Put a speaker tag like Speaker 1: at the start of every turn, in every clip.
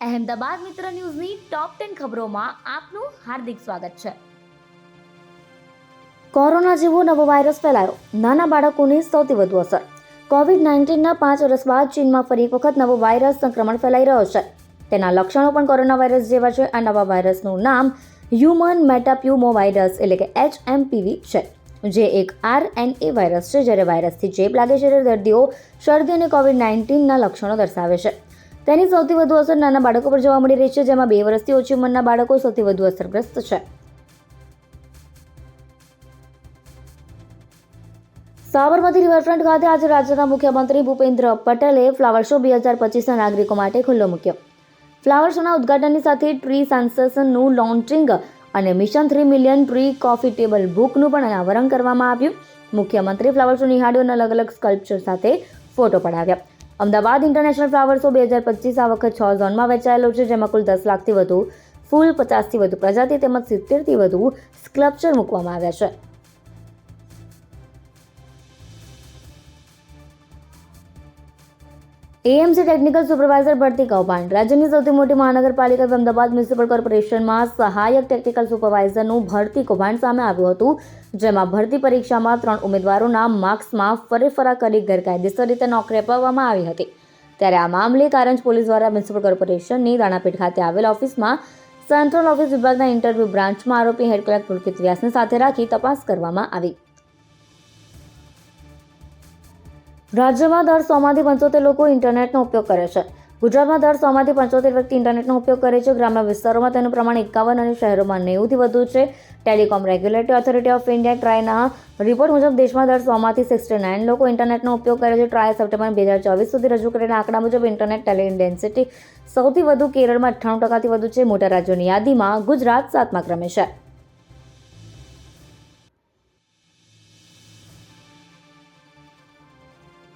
Speaker 1: અહેમદાબાદ મિત્ર ન્યૂઝની top ten ખબરોમાં આપનું હાર્દિક સ્વાગત છે. કોરોના જેવો નવો વાયરસ ફેલાયો. નાના બાળકોને સૌથી વધુ અસર. કોવિડ નાઇન્ટીનના પાંચ વર્ષ બાદ ચીનમાં ફરી એક વખત નવો વાયરસ સંક્રમણ ફેલાઈ રહ્યો છે. તેના લક્ષણો પણ કોરોના વાયરસ જેવા છે. આ નવા વાયરસનું નામ હ્યુમન મેટાપ્યુમો વાયરસ એટલે કે એચ છે, જે એક આર એન એ વાયરસ છે. જ્યારે વાયરસથી ચેપ લાગે છે, ત્યારે દર્દીઓ શરદી અને કોવિડ નાઇન્ટીનના લક્ષણો દર્શાવે છે. તેની સૌથી વધુ અસર નાના બાળકો પર જોવા મળી રહી છે, જેમાં બે વર્ષથી ઓછી ઉંમરના બાળકો સૌથી વધુ અસરગ્રસ્ત છે. સાબરમતી રિવરફ્રન્ટ ખાતે આજે રાજ્યના મુખ્યમંત્રી ભૂપેન્દ્ર પટેલે ફ્લાવર શો બે હજાર પચીસના નાગરિકો માટે ખુલ્લો મૂક્યો. ફ્લાવર શોના ઉદઘાટનની સાથે ટ્રી સેન્સેશનનું લોન્ચિંગ અને mission three million tree coffee table બુકનું પણ અનાવરણ કરવામાં આવ્યું. મુખ્યમંત્રી ફ્લાવર શો નિહાળ્યો અને અલગ અલગ સ્કલ્પચર સાથે ફોટો પડાવ્યા. અમદાવાદ ઇન્ટરનેશનલ ફ્લાવર શો બે હજાર પચીસ આ વખત છ ઝોનમાં વહેંચાયેલો છે, જેમાં કુલ દસ લાખથી વધુ ફૂલ, પચાસથી વધુ પ્રજાતિ તેમજ સિત્તેરથી વધુ સ્કલ્પચર મૂકવામાં આવ્યા છે. એએમસી ટેકનિકલ સુપરવાઇઝર ભરતી કૌભાંડ. રાજ્યની સૌથી મોટી મહાનગરપાલિકા અમદાવાદ મ્યુનિસિપલ કોર્પોરેશનમાં સહાયક ટેકનિકલ સુપરવાઇઝરનું ભરતી કૌભાંડ સામે આવ્યું હતું, જેમાં ભરતી પરીક્ષામાં ત્રણ ઉમેદવારોના માર્ક્સમાં ફરેફરા કરી ગેરકાયદેસર રીતે નોકરી અપાવવામાં આવી હતી. ત્યારે આ મામલે કારંજ પોલીસ દ્વારા મ્યુનિસિપલ કોર્પોરેશનની દાણાપીઠ ખાતે આવેલ ઓફિસમાં સેન્ટ્રલ ઓફિસ વિભાગના ઇન્ટરવ્યૂ બ્રાન્ચમાં આરોપી હેડ ક્લર્ક પુલકિત વ્યાસને સાથે રાખી તપાસ કરવામાં આવી. રાજ્યમાં દર સોમાંથી પંચોતેર લોકો ઇન્ટરનેટનો ઉપયોગ કરે છે. ગુજરાતમાં દર સોમાંથી પંચોતેર વ્યક્તિ ઇન્ટરનેટનો ઉપયોગ કરે છે. ગ્રામ્ય વિસ્તારોમાં તેનું પ્રમાણ એકાવન અને શહેરોમાં નેવુંથી વધુ છે. Telecom regulatory authority of India ટ્રાયના report મુજબ દેશમાં દર સોમાંથી સિક્સટી નાઇન લોકો ઇન્ટરનેટનો ઉપયોગ કરે છે. ટ્રાય સપ્ટેમ્બર બે હજાર ચોવીસ સુધી રજૂ કરેલા આંકડા મુજબ ઇન્ટરનેટ ટેલિ ડેન્સિટી સૌથી વધુ કેરળમાં અઠ્ઠાણું ટકાથી વધુ છે. મોટા રાજ્યોની યાદીમાં ગુજરાત સાતમા ક્રમે છે.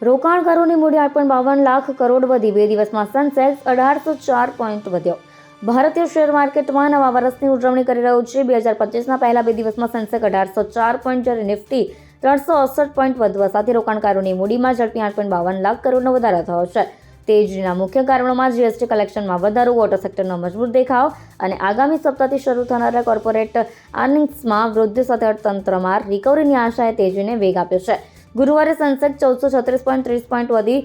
Speaker 1: રોકાણકારોની મૂડી પોઈન્ટ બાવન લાખ કરોડ વધી બે દિવસમાં સેન્સેક્સ અઢારસો ચાર પોઈન્ટ વધ્યો. ભારતીય શેર માર્કેટમાં નવા વર્ષની ઉજવણી કરી રહ્યું છે. બે હજાર પચીસના પહેલા બે દિવસમાં સેન્સેક્સ અઢારસો ચાર પોઈન્ટ જ્યારે નિફ્ટી ત્રણસો અડસઠ પોઈન્ટ વધવા સાથે રોકાણકારોની મૂડીમાં ઝડપી આઠ પોઈન્ટ બાવન લાખ કરોડનો વધારો થયો છે. તેજીના મુખ્ય કારણોમાં જીએસટી કલેક્શનમાં વધારો વોટર સેક્ટરનો મજબૂત દેખાવ અને આગામી સપ્તાહથી શરૂ થનારા કોર્પોરેટ અર્નિંગ્સમાં વૃદ્ધિ સાથે અર્થતંત્રમાં રિકવરીની આશાએ તેજીને વેગ આપ્યો છે. ગુરુવારે સંસદ ચૌદસો છત્રીસ પોઈન્ટ ત્રીસ પોઈન્ટ વધી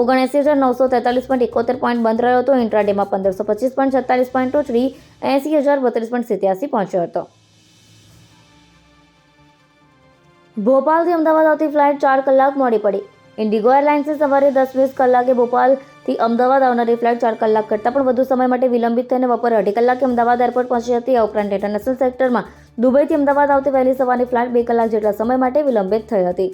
Speaker 1: ઓગણએંસી હજાર નવસો તેતાલીસ પોઈન્ટ એકોતેર પોઈન્ટ બંધ રહ્યો હતો. ઇન્ટ્રાડેમાં પંદરસો પચીસ પોઈન્ટ છત્તાલીસ પોઈન્ટ ઉછળી એંસી હજાર બત્રીસ પોઈન્ટ સિત્યાસી પહોંચ્યો હતો. ભોપાલથી અમદાવાદ આવતી ફ્લાઇટ ચાર કલાક મોડી પડી. ઇન્ડિગો એરલાઇન્સે સવારે દસ વીસ કલાકે ભોપાલથી અમદાવાદ આવનારી ફ્લાઇટ ચાર કલાક કરતાં પણ વધુ સમય માટે વિલંબિત થઈને બપોરે અઢી કલાકે અમદાવાદ એરપોર્ટ પહોંચી હતી. આ ઉપરાંત ઇન્ટરનેશનલ સેક્ટરમાં દુબઈથી અમદાવાદ આવતી વહેલી સવારની ફ્લાઇટ બે કલાક જેટલા સમય માટે વિલંબિત થઈ હતી.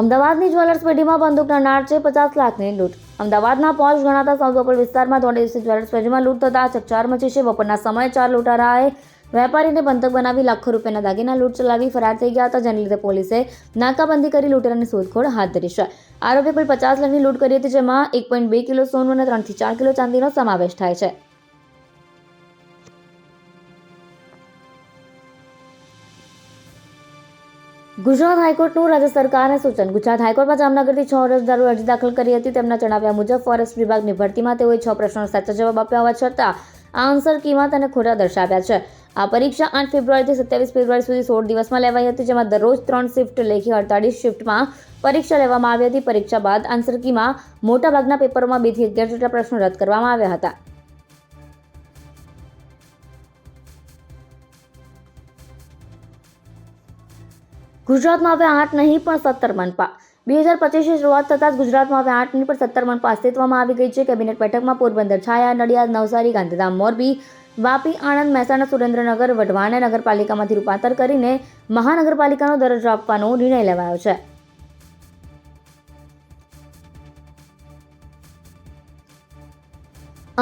Speaker 1: અમદાવાદની જ્વેલર્સ પેઢીમાં બંદૂકના છે પચાસ લાખની લૂંટ. અમદાવાદના પોશ ગણાતા સાઉથ વિસ્તારમાં ત્રણ દિવસથી જ્વેલર્સ પેઢીમાં લૂંટ થતા ચકચાર મચી છે. બપોરના સમયે ચાર લૂંટારાએ વેપારીને બંધક બનાવી લાખો રૂપિયાના દાગીના લૂંટ ચલાવી ફરાર થઈ ગયા હતા. જેને લીધે પોલીસે નાકાબંધી કરી લૂંટેરાની શોધખોળ હાથ ધરી છે. આરોપી કુલ પચાસ લાખની લૂંટ કરી હતી, જેમાં એક પોઈન્ટ બે કિલો સોનું અને ત્રણથી ચાર કિલો ચાંદીનો સમાવેશ થાય છે. ગુજરાત હાઈકોર્ટનું રાજ્ય સરકારને સૂચન. ગુજરાત હાઈકોર્ટમાં જામનગરથી છ અરજદારો અરજી દાખલ કરી હતી. તેમના જણાવ્યા મુજબ, ફોરેસ્ટ વિભાગની ભરતીમાં તેઓએ છ પ્રશ્નોના સાચા જવાબ આપ્યા હોવા છતાં, આ આન્સર કિંમત અને ખોટા દર્શાવ્યા છે. આ પરીક્ષા આઠ ફેબ્રુઆરીથી સત્યાવીસ ફેબ્રુઆરી સુધી સોળ દિવસમાં લેવાઈ હતી, જેમાં દરરોજ ત્રણ શિફ્ટ લેખી અડતાળીસ શિફ્ટમાં પરીક્ષા લેવામાં આવી હતી. પરીક્ષા બાદ આન્સર કીમાં મોટાભાગના પેપરોમાં બેથી અગિયાર જેટલા પ્રશ્નો રદ કરવામાં આવ્યા હતા. ગુજરાતમાં હવે આઠ નહીં, પણ સત્તર મનપા. બે હજાર પચીસની શરૂઆત થતાં જ ગુજરાતમાં હવે આઠ નહીં, પણ સત્તર મનપા અસ્તિત્વમાં આવી ગઈ છે. કેબિનેટ બેઠકમાં પોરબંદર છાયા, નડિયાદ, નવસારી, ગાંધીધામ, મોરબી, વાપી, આણંદ, મહેસાણા, સુરેન્દ્રનગર વઢવાને નગરપાલિકામાંથી રૂપાંતર કરીને મહાનગરપાલિકાનો દરજ્જો આપવાનો નિર્ણય લેવાયો છે.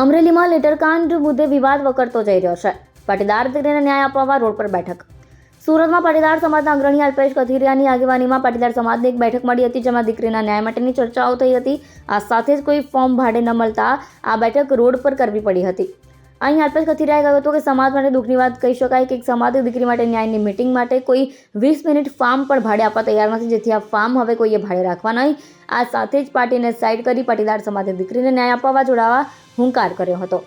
Speaker 1: અમરેલીમાં લેટરકાંડ મુદ્દે વિવાદ વકરતો જઈ રહ્યો છે. પાટીદાર દીકરીને ન્યાય અપાવવા રોડ પર બેઠક. સુરતમાં પાટીદાર સમાજના અગ્રણી અલ્પેશ કથિરિયાની આગેવાનીમાં પાટીદાર સમાજની એક બેઠક મળી હતી જેમાં દીકરીના ન્યાય માટેની ચર્ચાઓ થઈ હતી. આ સાથે જ કોઈ ફોર્મ ભાડે ન મળતા આ બેઠક રોડ પર કરવી પડી હતી. અહીં અલ્પેશ કથિરિયાએ કહ્યું હતું કે સમાજ માટે દુઃખની વાત કહી શકાય કે એક સમાજની દીકરી માટે ન્યાયની મિટિંગ માટે કોઈ વીસ મિનિટ ફાર્મ પણ ભાડે આપવા તૈયાર નથી, જેથી આ ફાર્મ હવે કોઈએ ભાડે રાખવા નહીં. આ સાથે જ પાર્ટીને સાઈડ કરી પાટીદાર સમાજની દીકરીને ન્યાય અપાવવા જોડાવા હુંકાર કર્યો હતો.